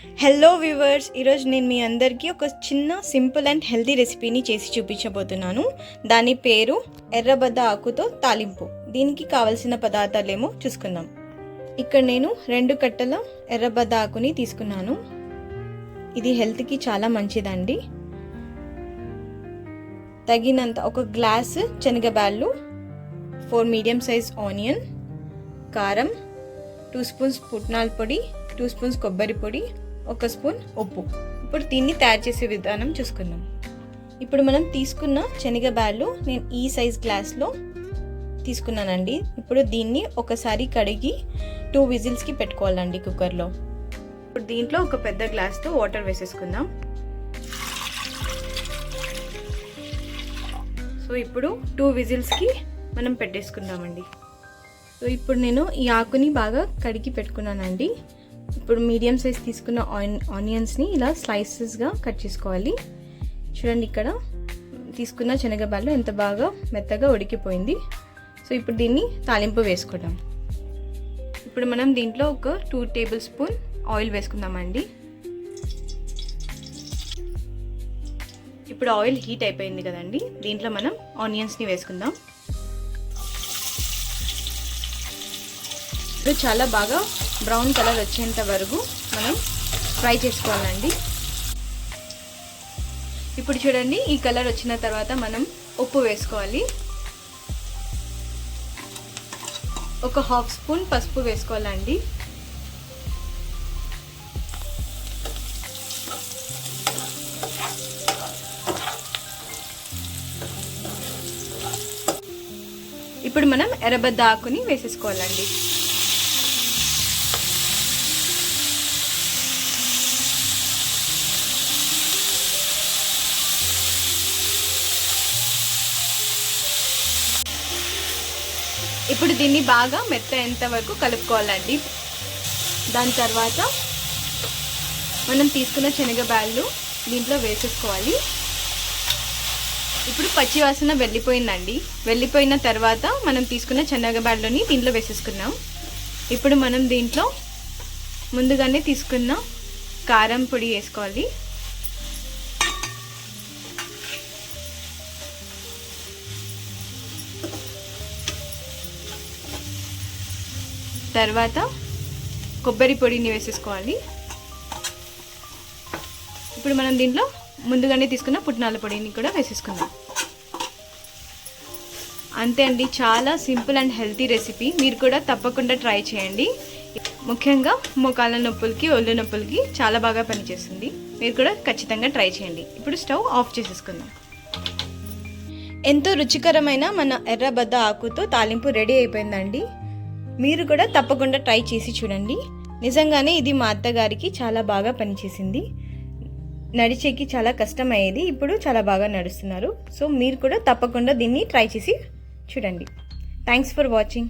Hello viewers ఈరోజు నేను మీ అందరికీ ఒక చిన్న సింపుల్ అండ్ హెల్తీ రెసిపీని చేసి చూపించబోతున్నాను. దాని పేరు ఎర్రబద్ద ఆకుతో తాలింపు. దీనికి కావలసిన పదార్థాలేమో చూసుకుందాం. ఇక్కడ నేను రెండు కట్టల ఎర్రబద్ద ఆకుని తీసుకున్నాను. ఇది హెల్త్కి చాలా మంచిదండి. తగినంత ఒక గ్లాస్ శనగబ్యాళ్ళు ఫోర్ మీడియం సైజ్ ఆనియన్ కారం టూ స్పూన్స్ పుట్నాల పొడి టూ స్పూన్స్ కొబ్బరి పొడి ఒక స్పూన్ ఉప్పు. ఇప్పుడు దీన్ని తయారు చేసే విధానం చూసుకుందాం. ఇప్పుడు మనం తీసుకున్న శనగబ్యాళ్ళు నేను ఈ సైజ్ గ్లాస్లో తీసుకున్నానండి. ఇప్పుడు దీన్ని ఒకసారి కడిగి టూ విజిల్స్కి పెట్టుకోవాలండి కుక్కర్లో. ఇప్పుడు దీంట్లో ఒక పెద్ద గ్లాస్తో వాటర్ వేసేసుకుందాం. సో ఇప్పుడు టూ విజిల్స్కి మనం పెట్టేసుకుందామండి. సో ఇప్పుడు నేను ఈ ఆకుని బాగా కడిగి పెట్టుకున్నానండి. ఇప్పుడు మీడియం సైజ్ తీసుకున్న ఆన్ ఆనియన్స్ని ఇలా స్లైసెస్గా కట్ చేసుకోవాలి. చూడండి ఇక్కడ తీసుకున్న శనగబాలు ఎంత బాగా మెత్తగా ఉడికిపోయింది. సో ఇప్పుడు దీన్ని తాలింపు వేసుకుందాం. ఇప్పుడు మనం దీంట్లో ఒక టూ టేబుల్ స్పూన్ ఆయిల్ వేసుకుందామండి. ఇప్పుడు ఆయిల్ హీట్ అయిపోయింది కదండి. దీంట్లో మనం ఆనియన్స్ని వేసుకుందాం. ఇప్పుడు చాలా బాగా బ్రౌన్ కలర్ వచ్చేంత వరకు మనం ఫ్రై చేసుకోవాలండి. ఇప్పుడు చూడండి ఈ కలర్ వచ్చిన తర్వాత మనం ఉప్పు వేసుకోవాలి. ఒక హాఫ్ స్పూన్ పసుపు వేసుకోవాలండి. ఇప్పుడు మనం ఎర్రబద్ద ఆకుని వేసేసుకోవాలండి. ఇప్పుడు దీన్ని బాగా మెత్త వరకు కలుపుకోవాలండి. దాని తర్వాత మనం తీసుకున్న శనగబ్యాళ్ళు దీంట్లో వేసేసుకోవాలి. ఇప్పుడు పచ్చివాసన వెళ్ళిపోయిందండి. వెళ్ళిపోయిన తర్వాత మనం తీసుకున్న శనగబ్యాళ్ళని దీంట్లో వేసేసుకున్నాం ఇప్పుడు మనం దీంట్లో ముందుగానే తీసుకున్న కారం పొడి వేసుకోవాలి. తర్వాత కొబ్బరి పొడిని వేసేసుకోవాలి. ఇప్పుడు మనం దీంట్లో ముందుగానే తీసుకున్న పుట్నాల పొడిని కూడా వేసేసుకుందాం. అంతే అండి చాలా సింపుల్ అండ్ హెల్తీ రెసిపీ. మీరు కూడా తప్పకుండా ట్రై చేయండి. ముఖ్యంగా మోకాళ్ళ నొప్పులకి ఒళ్ళు నొప్పులకి చాలా బాగా పనిచేస్తుంది. మీరు కూడా ఖచ్చితంగా ట్రై చేయండి. ఇప్పుడు స్టవ్ ఆఫ్ చేసేసుకుందాం. ఎంతో రుచికరమైన మన ఎర్రబద్ద ఆకుతో తాలింపు రెడీ అయిపోయిందండి. మీరు కూడా తప్పకుండా ట్రై చేసి చూడండి. నిజంగానే ఇది మా అత్తగారికి చాలా బాగా పనిచేసింది. నడిచేకి చాలా కష్టం అయ్యేది ఇప్పుడు చాలా బాగా నడుస్తున్నారు. సో మీరు కూడా తప్పకుండా దీన్ని ట్రై చేసి చూడండి. Thanks for watching